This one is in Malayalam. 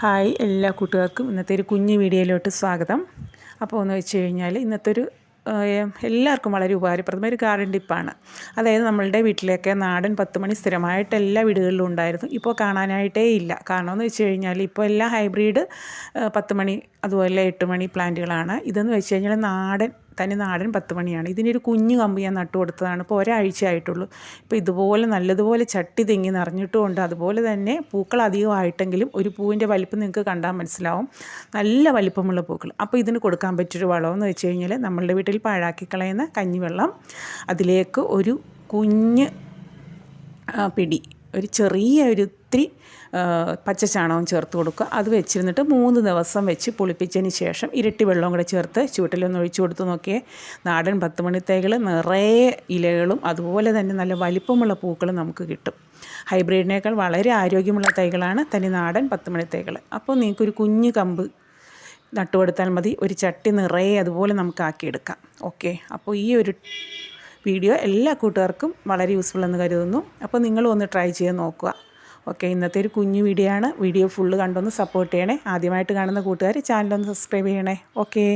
ഹായ് എല്ലാ കൂട്ടുകാർക്കും. ഇന്നത്തെ ഒരു കുഞ്ഞു വീഡിയോയിലോട്ട് സ്വാഗതം. അപ്പോൾ എന്ന് വെച്ച് കഴിഞ്ഞാൽ ഇന്നത്തെ ഒരു എല്ലാവർക്കും വളരെ ഉപകാരപ്രദമായ ഒരു ഗാർഡൻ ടിപ്പാണ് അതായത് നമ്മളുടെ വീട്ടിലൊക്കെ നാടൻ പത്ത് മണി സ്ഥിരമായിട്ട് എല്ലാ വീടുകളിലും ഉണ്ടായിരുന്നു. ഇപ്പോൾ കാണാനായിട്ടേ ഇല്ല. കാരണം എന്ന് വെച്ച് കഴിഞ്ഞാൽ ഇപ്പോൾ എല്ലാ ഹൈബ്രിഡ് പത്ത് മണി അതുപോലെ എട്ട് മണി പ്ലാന്റുകളാണ് ഇതെന്ന് വെച്ച് കഴിഞ്ഞാൽ നാടൻ തനി നാടൻ പത്ത് മണിയാണ്. ഇതിനൊരു കുഞ്ഞു കമ്പ് ഞാൻ നട്ടു കൊടുത്തതാണ്. ഇപ്പോൾ ഒരാഴ്ച ആയിട്ടുള്ളൂ. ഇപ്പോൾ ഇതുപോലെ നല്ലതുപോലെ ചട്ടി തെങ്ങി നിറഞ്ഞിട്ടുമുണ്ട് അതുപോലെ തന്നെ പൂക്കൾ അധികമായിട്ടെങ്കിലും ഒരു പൂവിന്റെ വലിപ്പം നിങ്ങൾക്ക് കണ്ടാൽ മനസ്സിലാവും. നല്ല വലിപ്പമുള്ള പൂക്കൾ. അപ്പോൾ ഇതിന് കൊടുക്കാൻ പറ്റിയൊരു വളമെന്ന് വെച്ച് കഴിഞ്ഞാൽ നമ്മളുടെ വീട്ടിൽ പാഴാക്കി കളയുന്ന കഞ്ഞിവെള്ളം. അതിലേക്ക് ഒരു കുഞ്ഞ് പിടി. ഒരു ചെറിയ ഒരു ഇത്തിരി ചാണകം ചേർത്ത് കൊടുക്കുക. അത് വെച്ചിരുന്നിട്ട് മൂന്ന് ദിവസം വെച്ച് പുളിപ്പിച്ചതിന് ശേഷം ഇരട്ടി വെള്ളവും കൂടെ ചേർത്ത് ചൂട്ടിലൊന്ന് ഒഴിച്ചു കൊടുത്ത് നോക്കിയേ. നാടൻ പത്ത് മണിത്തേകൾ നിറയെ ഇലകളും അതുപോലെ തന്നെ നല്ല വലിപ്പമുള്ള പൂക്കളും നമുക്ക് കിട്ടും. ഹൈബ്രിഡിനേക്കാൾ വളരെ ആരോഗ്യമുള്ള തൈകളാണ് തനി നാടൻ പത്ത് മണിത്തേകൾ അപ്പോൾ നിങ്ങൾക്കൊരു കുഞ്ഞു കമ്പ് നട്ടുകൊടുത്താൽ മതി. ഒരു ചട്ടി നിറയെ അതുപോലെ നമുക്ക് ആക്കിയെടുക്കാം. ഓക്കെ. അപ്പോൾ ഈ ഒരു വീഡിയോ എല്ലാ കൂട്ടുകാർക്കും വളരെ യൂസ്ഫുൾ എന്ന് കരുതുന്നു. അപ്പോൾ നിങ്ങളും ഒന്ന് ട്രൈ ചെയ്ത് നോക്കുക. ഓക്കെ ഇന്നത്തെ ഒരു കുഞ്ഞു വീഡിയോ ആണ്. വീഡിയോ ഫുള്ള് കണ്ടൊന്ന് സപ്പോർട്ട് ചെയ്യണേ. ആദ്യമായിട്ട് കാണുന്ന കൂട്ടുകാർ ചാനലൊന്ന് സബ്സ്ക്രൈബ് ചെയ്യണേ. ഓക്കേ